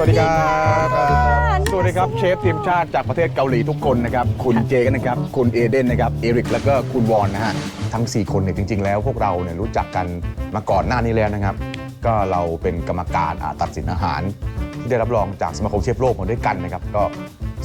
วัสดีครับสวัสดีค่ะสวัสดีครับเชฟทีมชาติจากประเทศเกาหลีทุกคนนะครับ คุณเจกันนะครับ คุณเอเดนนะครับ เอริก แล้วก็คุณวอนนะฮะ ทั้ง 4 คนเนี่ยจริง ๆ แล้วพวกเราเนี่ยรู้จักกันมาก่อนหน้านี้แล้วนะครับ ก็เราเป็นกรรมการอ่าตัดสินอาหาร ที่ได้รับรองจากสมาคมเชฟโลกมาด้วยกันนะครับ ก็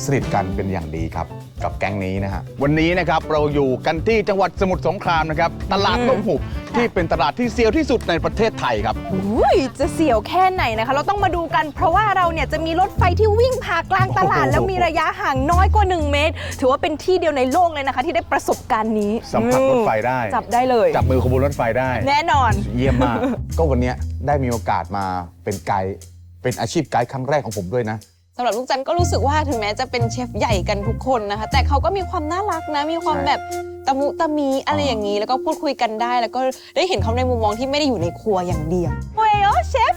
สนิทกันเป็นอย่างดีครับ กับแก๊งนี้นะฮะวันนี้นะครับเราอยู่กันที่จังหวัดสมุทรสงครามนะครับตลาดต้มหุบที่เป็นตลาดที่เซียวที่สุดในประเทศไทยครับอุ้ยจะเสียวแค่ไหนนะคะ เราต้องมาดูกัน เพราะว่าเราเนี่ยจะมีรถไฟที่วิ่งผ่ากลางตลาดโอ้โหแล้วมีระยะห่างน้อยกว่า 1 เมตร ถือว่าเป็นที่เดียวในโลกเลยนะคะ ที่ได้ประสบการณ์นี้สัมผัสรถไฟได้ จับได้เลย จับมือขบวนรถไฟได้ แน่นอน เยี่ยมมาก ก็วันเนี้ยได้มีโอกาสมาเป็นไกด์เป็นอาชีพไกด์ครั้งแรกของผมด้วยนะ สำหรับลูกจันก็รู้สึกว่าถึงแม้จะเป็นเชฟใหญ่กันทุกคนนะคะ แต่เขาก็มีความน่ารักนะ มีความใช่แบบ ตะมุตะมีอะไรอย่างนี้ แล้วก็พูดคุยกันได้ แล้วก็ได้เห็นเขาในมุมมองที่ไม่ได้อยู่ในครัวอย่างเดียวเวยโอเชฟ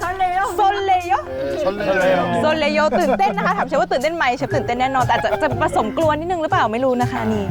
โซเลโอโซเลโอโซเลโอตื่นเต้นนะคะถามเชฟว่าตื่นเต้นไหมเชฟตื่นเต้นแน่นอนแต่อาจจะจะผสมกลัวนิดนึงหรือเปล่าไม่รู้นะคะนี่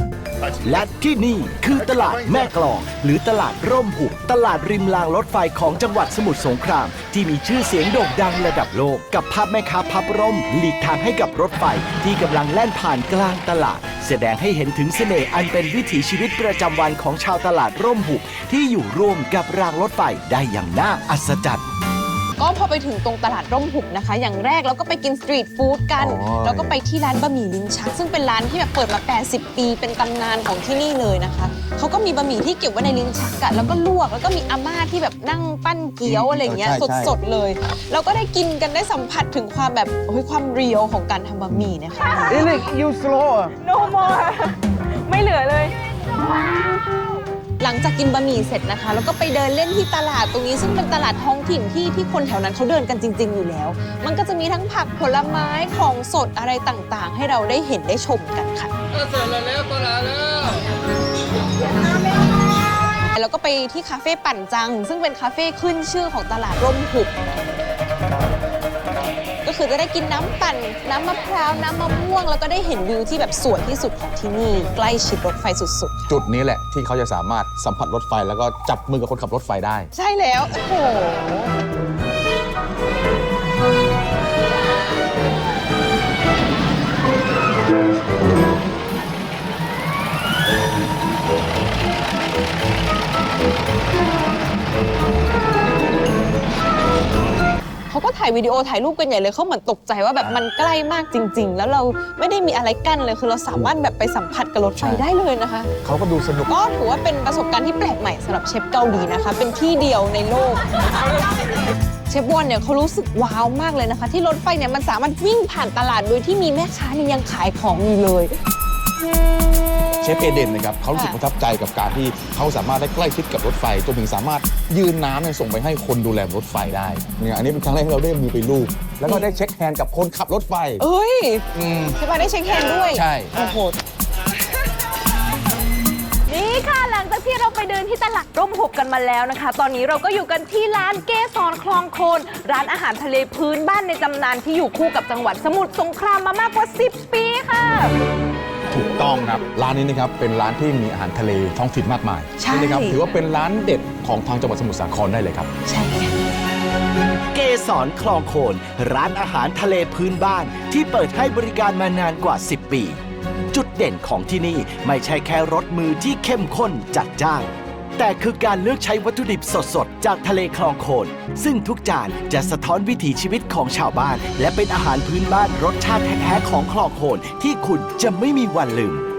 และที่นี่คือตลาดแม่กลอง หรือตลาดร่มหุบตลาดริมรางรถไฟของจังหวัดสมุทรสงคราม ที่มีชื่อเสียงโด่งดังระดับโลก กับภาพแม่ค้าพับร่มหลีกทางให้กับรถไฟที่กำลังแล่นผ่านกลางตลาด แสดงให้เห็นถึงเสน่ห์อันเป็นวิถีชีวิตประจำวันของชาวตลาดร่มหุบที่อยู่ร่วมกับรางรถไฟได้อย่างน่าอัศจรรย์ ก็พอไปถึงตรงตลาดร่มหุบนะคะ อย่างแรกเราก็ไปกินสตรีทฟู้ดกัน โอ้ย แล้วก็ไปที่ร้านบะหมี่ลิ้นชัก ซึ่งเป็นร้านที่แบบเปิดมา 80 ปีเป็นตำนานของที่นี่เลยนะคะเขาก็มีบะหมี่ที่เก็บไว้ในลิ้นชักอะแล้วก็ลวกแล้วก็มีอาม่าที่แบบนั่งปั้นเกี๊ยวอะไรอย่างเงี้ยใช่ใช่ สดๆเลยเราก็ได้กินกันได้สัมผัสถึงความแบบโอ้ยความเรียวของการทำบะหมี่นะคะเอริก you slow no more ไม่เหลือเลย หลังจากกินบะหมี่เสร็จนะคะ แล้วก็ไปเดินเล่นที่ตลาดตรงนี้ซึ่งเป็นตลาดท้องถิ่นที่ที่คนแถวนั้นเขาเดินกันจริง ๆ อยู่แล้ว มันก็จะมีทั้งผักผลไม้ของสดอะไรต่างๆ ให้เราได้เห็นได้ชมกันค่ะแล้วก็ไปที่คาเฟ่ปั่นจัง ซึ่งเป็นคาเฟ่ขึ้นชื่อของตลาดร่มหุบ ก็คือจะได้กินน้ำปั่น น้ำมะพร้าว น้ำมะม่วง แล้วก็ได้เห็นวิวที่แบบสวยที่สุดของที่นี่ ใกล้ชิดรถไฟสุดๆจุดนี้แหละที่เขาจะสามารถสัมผัสรถไฟแล้วก็จับมือกับคนขับรถไฟได้ใช่แล้ว โอ้โห ถ่ายวิดีโอถ่ายรูปกันใหญ่เลยเขาเหมือนตกใจว่าแบบมันใกล้มากจริง ๆ แล้วเราไม่ได้มีอะไรกั้นเลยคือเราสามารถแบบไปสัมผัสกับรถไฟได้เลยนะคะ เขาก็ดูสนุก ก็ถือว่าเป็นประสบการณ์ที่แปลกใหม่สำหรับเชฟเกาหลีนะคะ เป็นที่เดียวในโลก เชฟวอนเนี่ยเขารู้สึกว้าวมากเลยนะคะ ที่รถไฟเนี่ยมันสามารถวิ่งผ่านตลาดโดยที่มีแม่ค้าเนี่ยยังขายของอยู่เลย เชฟเอเดนนะครับเขารู้สึกประทับใจกับการที่เขาสามารถได้ใกล้ชิดกับรถไฟจนถึงสามารถยืนน้ำเนี่ยส่งไปให้คนดูแลรถไฟได้เนี่ยอันนี้เป็นครั้งแรกที่เราได้มือไปลูบแล้วก็ได้เช็คแฮนด์กับคนขับรถไฟเอ้ยอืมเชฟวอนได้เช็คแฮนด์ด้วยใช่โอ้โหนี่ค่ะหลังจากที่เราไปเดินที่ตลาดร่มหุบกันมาแล้วนะคะ ตอนนี้เราก็อยู่กันที่ร้านเกสรคลองโคน ร้านอาหารทะเลพื้นบ้านในตำนานที่อยู่คู่กับจังหวัดสมุทรสงครามมามากกว่า 10 ปีค่ะ ถูกต้องครับ ร้านนี้นะครับเป็นร้านที่มีอาหารทะเลท้องถิ่นมากมายใช่นะครับถือว่าเป็นร้านเด็ดของทางจังหวัดสมุทรสาครได้เลยครับ ใช่ค่ะ เกสรคลองโคน ร้านอาหารทะเลพื้นบ้านที่เปิดให้บริการมานานกว่า 10 ปี จุดเด่นของที่นี่ไม่ใช่แค่รสมือที่เข้มข้นจัดจ้าน แต่คือการเลือกใช้วัตถุดิบสดๆ จากทะเลคลองโคน ซึ่งทุกจานจะสะท้อนวิถีชีวิตของชาวบ้าน และเป็นอาหารพื้นบ้านรสชาติแท้ๆของคลองโคนที่คุณจะไม่มีวันลืม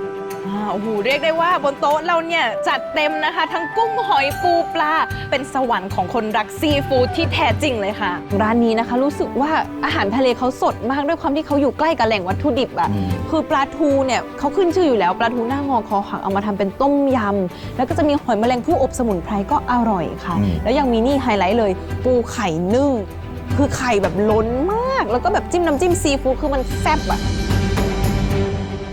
โอ้โหเรียกได้ว่าบนโต๊ะเราเนี่ยจัดเต็มนะคะ ทั้งกุ้งหอยปูปลา เป็นสวรรค์ของคนรักซีฟู้ดที่แท้จริงเลยค่ะ ร้านนี้นะคะรู้สึกว่าอาหารทะเลเขาสดมากด้วยความที่เขาอยู่ใกล้กับแหล่งวัตถุดิบอะอืมคือปลาทูเนี่ยเขาขึ้นชื่ออยู่แล้วปลาทูหน้างอคอหักเอามาทำเป็นต้มยำแล้วก็จะมีหอยแมลงภู่อบสมุนไพรก็อร่อยค่ะ แล้วยังมีนี่ไฮไลท์เลย ปูไข่นึ่งคือไข่แบบล้นมาก แล้วก็แบบจิ้มน้ำจิ้มซีฟู้ดคือมันแซ่บอะ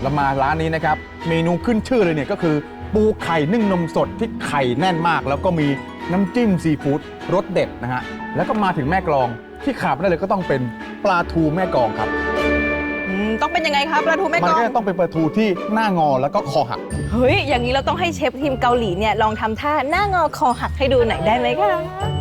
เรามาร้านนี้นะครับ เมนูขึ้นชื่อเลยเนี่ยก็คือ ปูไข่นึ่งนมสดที่ไข่แน่นมาก แล้วก็มีน้ำจิ้มซีฟู้ดรสเด็ดนะฮะแล้วก็มาถึงแม่กลองที่ขาดไม่ได้เลยก็ต้องเป็นปลาทูแม่กลองครับ อืมต้องเป็นยังไงคะปลาทูแม่มันกลอก็งจะต้องเป็นปลาทูที่หน้างอแล้วก็คอหัก เฮ้ย อย่างนี้เราต้องให้เชฟทีมเกาหลีเนี่ย ลองทำท่าหน้างอคอหักให้ดูหน่อยได้ไหมคะ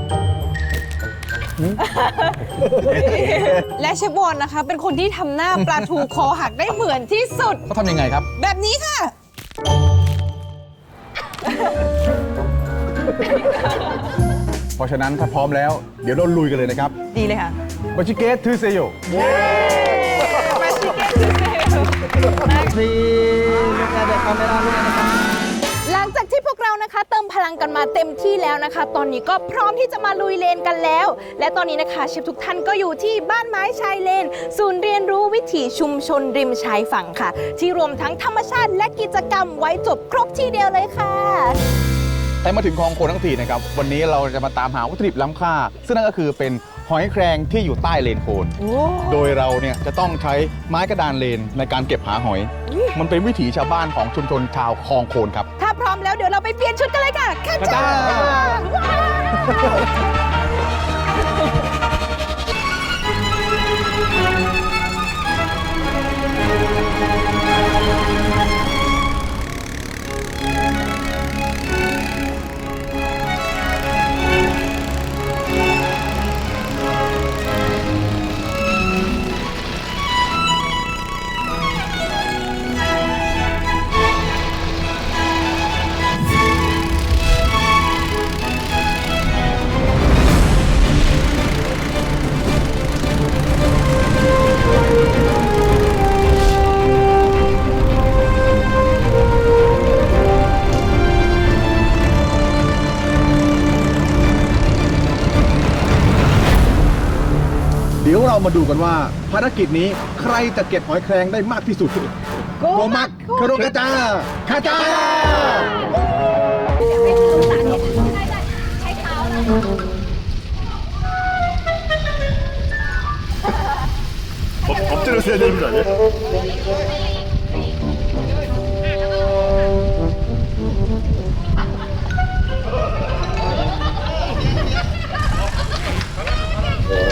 และเชฟวอนนะคะ เป็นคนที่ทำหน้าปลาทูคอหักได้เหมือนที่สุด เขาทำยังไงครับ แบบนี้ค่ะ เพราะฉะนั้นถ้าพร้อมแล้ว เดี๋ยวเราลุยกันเลยนะครับดีเลยค่ะบาชิเกตทูเซโยห ลังกันมาเต็มที่แล้วนะคะ ตอนนี้ก็พร้อมที่จะมาลุยเลนกันแล้ว และตอนนี้นะคะเชฟทุกท่านก็อยู่ที่บ้านไม้ชายเลน ศูนย์เรียนรู้วิถีชุมชนริมชายฝั่งค่ะ ที่รวมทั้งธรรมชาติและกิจกรรมไว้จบครบที่เดียวเลยค่ะ แต่มาถึงคลองโคนทั้งทีนะครับ วันนี้เราจะมาตามหาวัตถุดิบล้ำค่า ซึ่งนั่นก็คือเป็น หอยแครงที่อยู่ใต้เลนโคน โดยเราเนี่ยจะต้องใช้ไม้กระดานเลนในการเก็บหาหอย มันเป็นวิถีชาวบ้านของชุมชนชาวคลองโคนครับ ถ้าพร้อมแล้วเดี๋ยวเราไปเปลี่ยนชุดกันเลยค่ะข้าข้าจ้า มาดูกันว่า ภารกิจนี้ใครจะเก็บหอยแครงได้มากที่สุดโกมักคารุกาจาคาจา 엎드려서 해야 되는 거 아니야?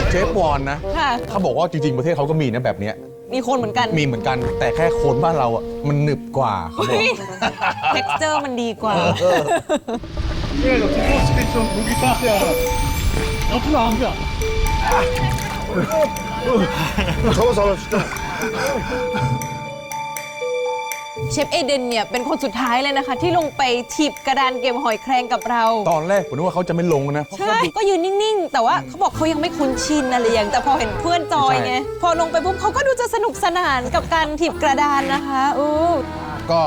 เชฟวอนนะ ค่ะ เขาบอกว่าจริงๆ ประเทศเขาก็มีนะแบบเนี้ย มีคนเหมือนกัน มีเหมือนกัน แต่แค่โคนบ้านเราอ่ะ มันหนึบกว่าเขาบอก เท็กเจอร์มันดีกว่า 그래서 디포스티 좀 고기 따야 옆으로 안 가. 저거 저거 진짜. เชฟเอเดนเนี่ยเป็นคนสุดท้ายเลยนะคะ ที่ลงไปถีบกระดานเก็บหอยแครงกับเรา ตอนแรกผมนึกว่าเขาจะไม่ลงนะเพราะใช่เขาดู ก็ยืนนิ่ง ๆ แต่ว่าเขาบอกเขายังไม่คุ้นชินอะไรอย่าง แต่พอเห็นเพื่อนจอยไงใช่พอลงไปปุ๊บเขาก็ดูจะสนุกสนานกับการถีบกระดานนะคะอู้ก็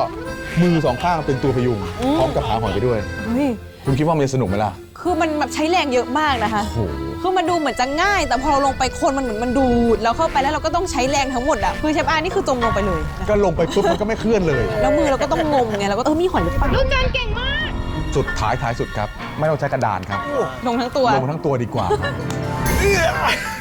มือสองข้างเป็นตัวพยุงพร้อมกับหาหอยไปด้วย เฮ้ย คุณคิดว่ามันจะสนุกไหมล่ะ คือมันแบบใช้แรงเยอะมากนะคะ โอ้โห คือมันดูเหมือนจะง่าย แต่พอเราลงไปโคนมันเหมือนมันดูดเราเข้าไปแล้วเราก็ต้องใช้แรงทั้งหมดอะคือเชฟอาร์นี่คือจมลงไปเลยก็ลงไปปุ๊บมันก็ไม่เคลื่อนเลย แล้วมือเราก็ต้องงมไงเราก็เออมีหอยหรือเปล่าสุดท้ายท้ายสุดครับ ไม่ต้องใช้กระดานครับลงทั้งตัวลงทั้งตัวดีกว่าครับ